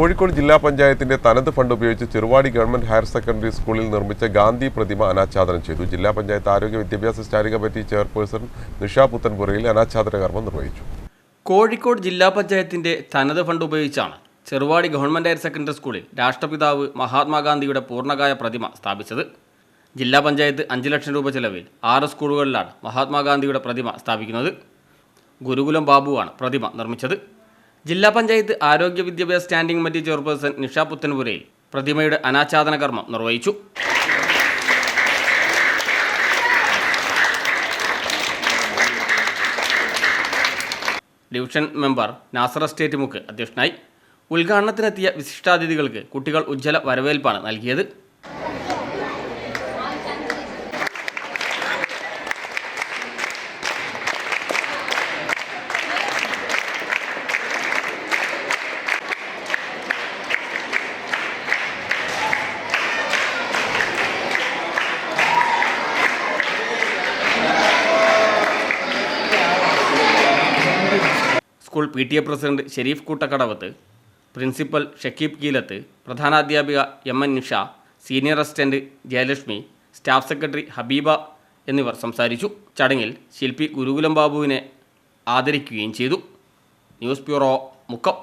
കോഴിക്കോട് ജില്ലാ പഞ്ചായത്തിന്റെ തനത് ഫണ്ട് ഉപയോഗിച്ച് ചെറുവാടി ഗവൺമെന്റ് ഹയർ സെക്കൻഡറി സ്കൂളിൽ നിർമ്മിച്ച ഗാന്ധി പ്രതിമ അനാച്ഛാദനം ചെയ്തു. ജില്ലാ പഞ്ചായത്ത് ആരോഗ്യ വിദ്യാഭ്യാസ standing committee chairperson Nisha Puthanpurayil അനാച്ഛാദന കർമ്മം നിർവഹിച്ചു. കോഴിക്കോട് ജില്ലാ പഞ്ചായത്തിന്റെ തനത് ഫണ്ട് ഉപയോഗിച്ചാണ് ചെറുവാടി ഗവൺമെന്റ് ഹയർ സെക്കൻഡറി സ്കൂളിൽ രാഷ്ട്രപിതാവ് മഹാത്മാഗാന്ധിയുടെ പൂർണകായ പ്രതിമ സ്ഥാപിച്ചത്. ജില്ലാ പഞ്ചായത്ത് അഞ്ച് ലക്ഷം രൂപ ചെലവിൽ ആറ് സ്കൂളുകളിലാണ് മഹാത്മാഗാന്ധിയുടെ പ്രതിമ സ്ഥാപിക്കുന്നത്. ഗുരുകുലം ബാബുവാണ് പ്രതിമ നിർമ്മിച്ചത്. ജില്ലാ പഞ്ചായത്ത് ആരോഗ്യ വിദ്യാഭ്യാസ standing committee chairperson Nisha Puthanpurayil പ്രതിമയുടെ അനാച്ഛാദന കർമ്മം നിർവഹിച്ചു. ഡിവിഷൻ മെമ്പർ നാസർ എസ്റ്റേറ്റ് മുക്ക് അധ്യക്ഷനായി. ഉദ്ഘാടനത്തിനെത്തിയ വിശിഷ്ടാതിഥികൾക്ക് കുട്ടികൾ ഉജ്ജ്വല വരവേൽപ്പാണ് നൽകിയത്. School P T A president Sharif Koottakkadavath principal Shakeeb Keelath പ്രധാനാധ്യാപിക M N Nisha senior assistant Jayalakshmi staff secretary Habeeba എന്നിവർ സംസാരിച്ചു. ചടങ്ങിൽ ശില്പി ഗുരുകുലം ബാബുവിനെ ആദരിക്കുകയും ചെയ്തു. News bureau Mukkam.